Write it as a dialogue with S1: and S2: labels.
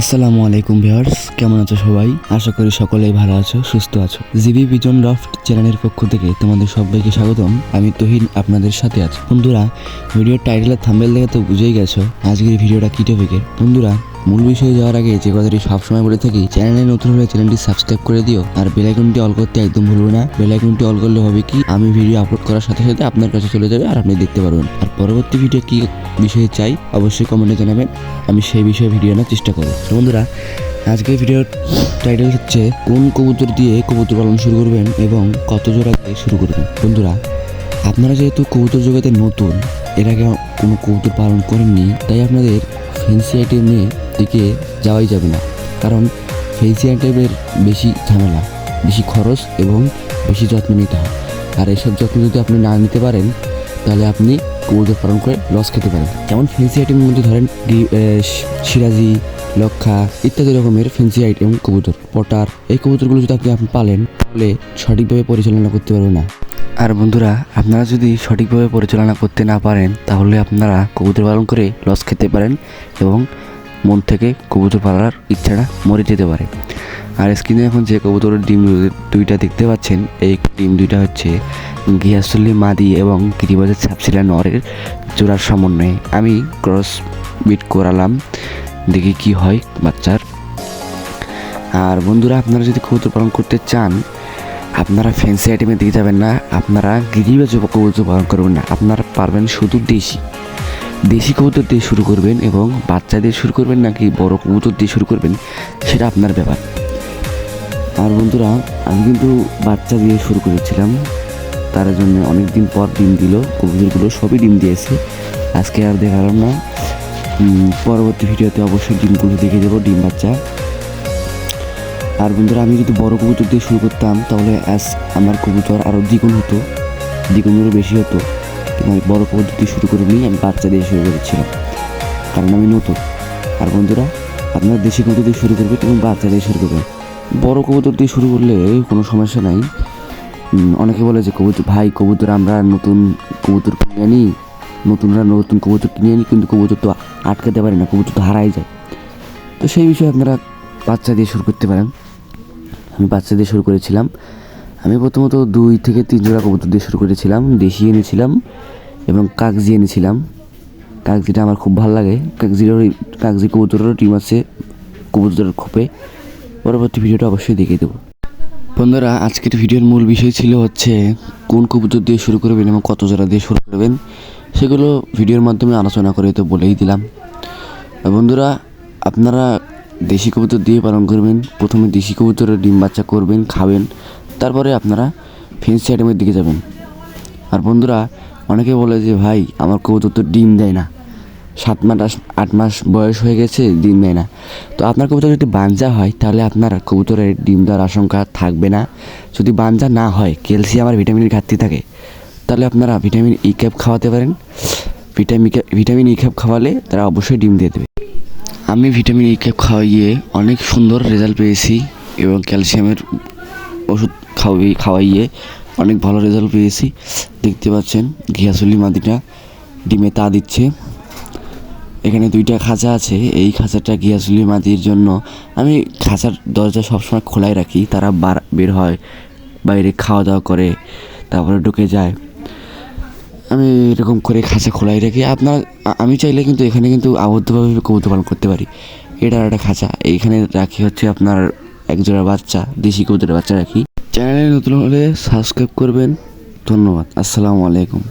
S1: আসসালামু আলাইকুম ভিউয়ার্স, কেমন আছো সবাই? আশা করি সকলেই ভালো আছো, সুস্থ আছো। জিবি বিজন লফট চ্যানেলের পক্ষ থেকে তোমাদের সবাইকে স্বাগতম। আমি তোহিন আপনাদের সাথে আছি। বন্ধুরা, ভিডিওর টাইটেলের থাম্বেল দেখে তো বুঝেই গেছো আজকের ভিডিওটা কি টপিকের বন্ধুরা, মূল বিষয়ে যাওয়ার আগে যে কথাটি সবসময় বলে থাকি, চ্যানেলে নতুন হলে চ্যানেলটি সাবস্ক্রাইব করে দিও আর বেল আইকনটি অল করতে একদম ভুলবে না। বেল আইকনটি অল করলে হবে কি, আমি ভিডিও আপলোড করার সাথে সাথে আপনার কাছে চলে যাবে আর আপনি দেখতে পারবেন। আর পরবর্তী ভিডিও কি বিষয়ে চাই, অবশ্যই কমেন্টে জানাবেন। আমি সেই বিষয়ে ভিডিও আনার চেষ্টা করব। তো বন্ধুরা, আজকের ভিডিওর টাইটেল হচ্ছে, কোন কবুতর দিয়ে কবুতর পালন শুরু করবেন এবং কত জোড়া দিয়ে শুরু করবেন? বন্ধুরা, আপনারা যেহেতু কবুতর জগতে নতুন, এর আগে কোনো কবুতর পালন করেননি, তাই আপনাদের ফেন্সি আইটেমের দিকে যাওয়াই যাবে না। কারণ ফেন্সি আইটেমের বেশি ঝামেলা, বেশি খরচ এবং বেশি যত্ন নিতে হয়। আর এসব যত্ন যদি আপনি না নিতে পারেন, তাহলে আপনি কবুতর পালন করে লস খেতে পারেন। যেমন ফেন্সি আইটেমের মধ্যে ধরেন সিরাজি লক্ষা ইত্যাদি রকমের ফেন্সি আইটেম কবুতর, পটার। এই কবুতরগুলো যদি আপনি আপনি পালেন, তাহলে সঠিকভাবে পরিচালনা করতে পারবেন না। আর বন্ধুরা, আপনারা যদি সঠিকভাবে পরিচালনা করতে না পারেন, তাহলে আপনারা কবুতর পালন করে লস খেতে পারেন এবং মন থেকে কবুতর পালার ইচ্ছাটা মরে যেতে পারে। আর স্ক্রিনে এখন যে কবুতরের ডিম দুইটা দেখতে পাচ্ছেন। এই ডিম দুইটা হচ্ছে ঘিয়াসল্লি মাদি এবং গিরিবাজের ছাপসিলা নরের জোড়ার সমন্বয়ে। আমি ক্রস বিট করালাম, দেখি কি হয় বাচ্চার। আর বন্ধুরা, আপনারা যদি কবুতর পালন করতে চান, আপনারা ফ্যান্সি আইটেমের দিকে যাবেন না, আপনারা গিরিবাজ কবুতর পালন করবেন না। আপনারা পারবেন শুধু দেশি। দেশি কবুতর দিয়ে শুরু করবেন এবং বাচ্চা দিয়ে শুরু করবেন নাকি বড় কবুতর দিয়ে শুরু করবেন, সেটা আপনার ব্যাপার। আর বন্ধুরা, আমি কিন্তু বাচ্চা দিয়ে শুরু করেছিলাম। তার জন্য অনেক দিন পর ডিম দিল। কবুতরগুলো সবই ডিম দিয়েছে। আজকে আর দেখালাম না। পরবর্তী ভিডিওতে অবশ্যই ডিমগুলো দেখে দেবো, ডিম বাচ্চা। আর বন্ধুরা, আমি যদি বড় কবুতর দিয়ে শুরু করতাম, তাহলে অ্যাস আমার কবুতর আরও দ্বিগুণ হতো, দ্বিগুণেরও বেশি হতো। কিন্তু আমি বড় কবুতর দিয়ে শুরু করিনি আমি বাচ্চা দিয়ে শুরু করেছিলাম। কারণ আমি নতুন। আর বন্ধুরা, আপনার দেশি কবুতর দিয়ে শুরু করবেন এবং বাচ্চা দিয়ে শুরু করবেন। বড় কবুতর দিয়ে শুরু করলে কোনো সমস্যা নাই। অনেকে বলে যে কবুতর, ভাই, কবুতর আমরা নতুন কবুতর কিনে আনি, নতুনরা নতুন কবুতর কিনে আনি, কিন্তু কবুতর তো আটকাতে পারে না, কবুতর তো হারাই যায়। তো সেই বিষয়ে আপনারা বাচ্চা দিয়ে শুরু করতে পারেন। আমি বাচ্চা দিয়ে শুরু করেছিলাম। আমি প্রথমত দুই থেকে তিন জোড়া কবুতর দিয়ে শুরু করেছিলাম, দেশি এনেছিলাম এবং কাগজি এনেছিলাম। কাগজিটা আমার খুব ভালো লাগে। কাগজিরও কাগজি কবুতরেরও টিম আছে কবুতরের খোপে। পরবর্তী ভিডিওটা অবশ্যই দেখিয়ে দেবো। বন্ধুরা, আজকের ভিডিওর মূল বিষয় ছিল হচ্ছে কোন কবুতর দিয়ে শুরু করবেন এবং কত জোড়া দিয়ে শুরু করবেন, সেগুলো ভিডিওর মাধ্যমে আলোচনা করে তো বলেই দিলাম। বন্ধুরা, আপনারা দেশি কবুতর দিয়ে পালন করবেন, প্রথমে দেশি কবুতরের ডিম বাচ্চা করবেন, খাবেন, তারপরে আপনারা ফেন্সি আইটেমের দিকে যাবেন। আর বন্ধুরা, অনেকে বলে যে, ভাই, আমার কবুতর তো ডিম দেয় না। সাত মাস, আট মাস বয়স হয়ে গেছে, ডিম দেয় না। তো আপনার কবুতর যদি বাঞ্জা হয়, তাহলে আপনার কবুতরের ডিম দেওয়ার আশঙ্কা থাকবে না। যদি বাঞ্জা না হয়, ক্যালসিয়াম আর ভিটামিনের ঘাটতি থাকে, তাহলে আপনারা ভিটামিন ই ক্যাপ খাওয়াতে পারেন। ভিটামিন ভিটামিন ই ক্যাপ খাওয়ালে তারা অবশ্যই ডিম দিয়ে দেবে। আমি ভিটামিন ই ক্যাপ খাওয়াইয়ে অনেক সুন্দর রেজাল্ট পেয়েছি এবং ক্যালসিয়ামের ওষুধ খাওয়াই, খাওয়াইয়ে অনেক ভালো রেজাল্ট পেয়েছি। দেখতে পাচ্ছেন, ঘিয়াসুলি মাদিটা ডিমে তা দিচ্ছে। এখানে দুইটা খাঁচা আছে। এই খাঁচাটা গিয়াসুলি মাটির জন্য আমি খাঁচার দরজা সবসময় খোলাই রাখি। তারা বার বের হয়, বাইরে খাওয়া দাওয়া করে, তারপরে ঢুকে যায়। আমি এরকম করে খাঁচা খোলাই রাখি। আপনার আমি চাইলে কিন্তু এখানে কিন্তু আবদ্ধভাবে কবুতর পালন করতে পারি। এটা একটা খাঁচা। এইখানে রাখি হচ্ছে আপনার একজোড়া বাচ্চা, দেশি কবুতরের বাচ্চা রাখি। চ্যানেলে নতুন হলে সাবস্ক্রাইব করবেন। ধন্যবাদ। আসসালামু আলাইকুম।